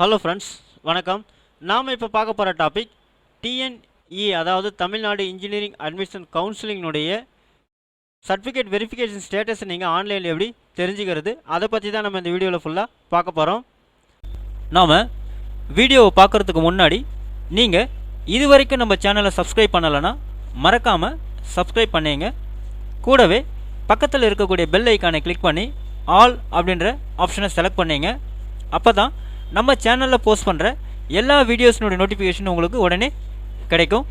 Hello friends வணக்கம். நாம் இப்போ பார்க்க போகிற டாபிக் டிஎன்இ அதாவது தமிழ்நாடு இன்ஜினியரிங் அட்மிஷன் கவுன்சிலிங்கினுடைய சர்டிஃபிகேட் வெரிஃபிகேஷன் ஸ்டேட்டஸ் நீங்கள் ஆன்லைனில் எப்படி தெரிஞ்சுக்கிறது? அதை பற்றி தான் நம்ம இந்த வீடியோவில் ஃபுல்லாக பார்க்க போகிறோம் நாம் வீடியோவை பார்க்குறதுக்கு முன்னாடி நீங்கள் இது வரைக்கும் நம்ம சேனலை சப்ஸ்கிரைப் பண்ணலைன்னா மறக்காமல் சப்ஸ்கிரைப் பண்ணீங்க. கூடவே பக்கத்தில் இருக்கக்கூடிய பெல் ஐக்கானை கிளிக் பண்ணி ஆல் அப்படின்ற ஆப்ஷனை செலக்ட் பண்ணிங்க. அப்போ தான் நம்ம சேனலில் போஸ்ட் பண்ணுற எல்லா வீடியோஸினுடைய நோட்டிஃபிகேஷன் உங்களுக்கு உடனே கிடைக்கும்.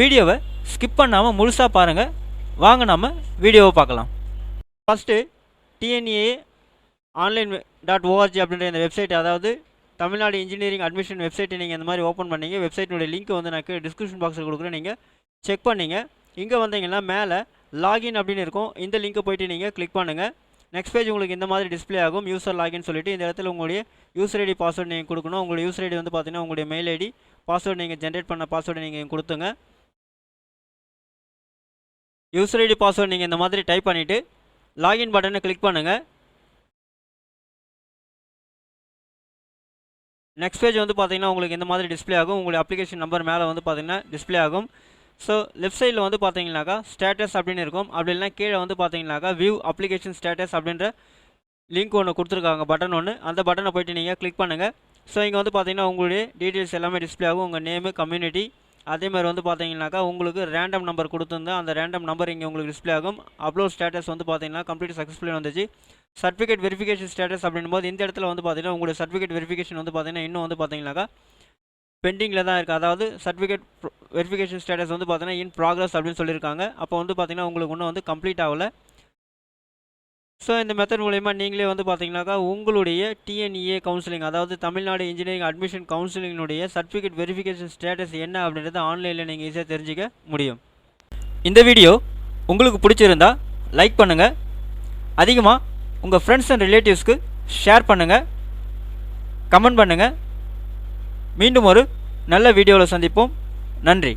வீடியோவை ஸ்கிப் பண்ணாமல் முழுசாக பாருங்கள் வாங்க நாம் வீடியோவை பார்க்கலாம். First T N A online dot O R G அப்படின்ற இந்த வெப்சைட் அதாவது தமிழ்நாடு இன்ஜினியரிங் அட்மிஷன் வெப்சைட்டை நீங்கள் இந்த மாதிரி ஓப்பன் பண்ணீங்க. வெப்சைட்டினுடைய லிங்க் வந்து நான் டிஸ்கிரிப்ஷன் பாக்ஸில் கொடுக்குறேன். நீங்கள் செக் பண்ணிங்க. இங்கே வந்தீங்கன்னா மேலே லாகின் அப்படின்னு இருக்கும். இந்த லிங்க்கை போய்ட்டு நீங்கள் கிளிக் பண்ணுங்கள் நெக்ஸ்ட் பேஜ் உங்களுக்கு இந்த மாதிரி டிஸ்ப்ளே ஆகும் யூசர் லாகின் சொல்லிட்டு இந்த இடத்துல உங்களுடைய யூசர் ஐடி பாஸ்வேர்டு நீங்கள் கொடுக்கணும். உங்களுடைய யூசர் ஐடி வந்து பார்த்தீங்கன்னா உங்களுடைய மெயில் ஐடி பாஸ்வேர்டு நீங்கள் ஜென்ரேட் பண்ண பாஸ்வேர்டு நீங்கள் கொடுத்துங்க. யூசர் ஐடி பாஸ்வேர்டு நீங்கள் இந்த மாதிரி டைப் பண்ணிவிட்டு லாகின் பட்டனை கிளிக் பண்ணுங்கள் நெக்ஸ்ட் பேஜ் வந்து பார்த்தீங்கன்னா உங்களுக்கு இந்த மாதிரி டிஸ்ப்ளே ஆகும். உங்களுடைய அப்ளிகேஷன் நம்பர் மேலே வந்து பார்த்தீங்கன்னா டிஸ்ப்ளே ஆகும். ஸோ லெஃப்ட் சைடில் வந்து பார்த்தீங்கன்னாக்கா ஸ்டேட்டஸ் அப்படின்னு இருக்கும். அப்படி இல்லைனா கீழே வந்து பார்த்தீங்கன்னாக்கா வியூ அப்ளிகேஷன் ஸ்டேட்டஸ் அப்படின்ற லிங்க் ஒன்று கொடுத்துருக்காங்க. பட்டன் ஒன்று அந்த பட்டனை போயிட்டு நீங்கள் கிளிக் பண்ணுங்கள் ஸோ இங்கே வந்து பார்த்தீங்கன்னா உங்களுடைய டீட்டெயில்ஸ் எல்லாமே டிஸ்ப்ளே ஆகும். உங்கள் நேமு கம்யூனிட்டி அதே மாதிரி வந்து பார்த்தீங்கன்னாக்கா உங்களுக்கு ரேண்டம் நம்பர் கொடுத்துருந்தா அந்த ரேண்டம் நம்பர் இங்கே உங்களுக்கு டிஸ்ப்ளே ஆகும். அப்லோட் ஸ்டேட்டஸ் வந்து பார்த்தீங்கன்னா கம்ப்ளீட் சக்ஸஸ்ஃபுல்லாக வந்துச்சு. சர்டிஃபிகேட் வெரிஃபிகேஷன் ஸ்டேட்டஸ் அப்படின்னும் போது இந்த இடத்துல வந்து பார்த்தீங்கன்னா உங்களுடைய சர்டிஃபிகேட் வெரிஃபிகேஷன் வந்து பார்த்தீங்கன்னா இன்னும் வந்து பார்த்தீங்கன்னாக்கா பெண்டிங்கில் தான் இருக்குது அதாவது சர்டிஃபிகேட் வெரிஃபிகேஷன் ஸ்டேட்டஸ் வந்து பார்த்தீங்கன்னா இன் ப்ராக்ரஸ் அப்படின்னு சொல்லியிருக்காங்க. அப்போ வந்து பார்த்தீங்கன்னா உங்களுக்கு இன்னும் வந்து கம்ப்ளீட் ஆகலை. ஸோ இந்த மெத்தட் மூலயமா நீங்களே வந்து பார்த்தீங்கன்னாக்கா உங்களுடைய T N E A counselling அதாவது தமிழ்நாடு இன்ஜினியரிங் அட்மிஷன் கவுன்சிலிங்கினுடைய சர்டிஃபிகேட் வெரிஃபிகேஷன் ஸ்டேட்டஸ் என்ன அப்படின்றத ஆன்லைனில் நீங்கள் ஈஸியாக தெரிஞ்சுக்க முடியும். இந்த வீடியோ உங்களுக்கு பிடிச்சிருந்தா லைக் பண்ணுங்கள் அதிகமாக உங்கள் ஃப்ரெண்ட்ஸ் அண்ட் ரிலேட்டிவ்ஸ்க்கு ஷேர் பண்ணுங்கள் கமெண்ட் பண்ணுங்கள் மீண்டும் ஒரு நல்ல வீடியோவில் சந்திப்போம். நன்றி.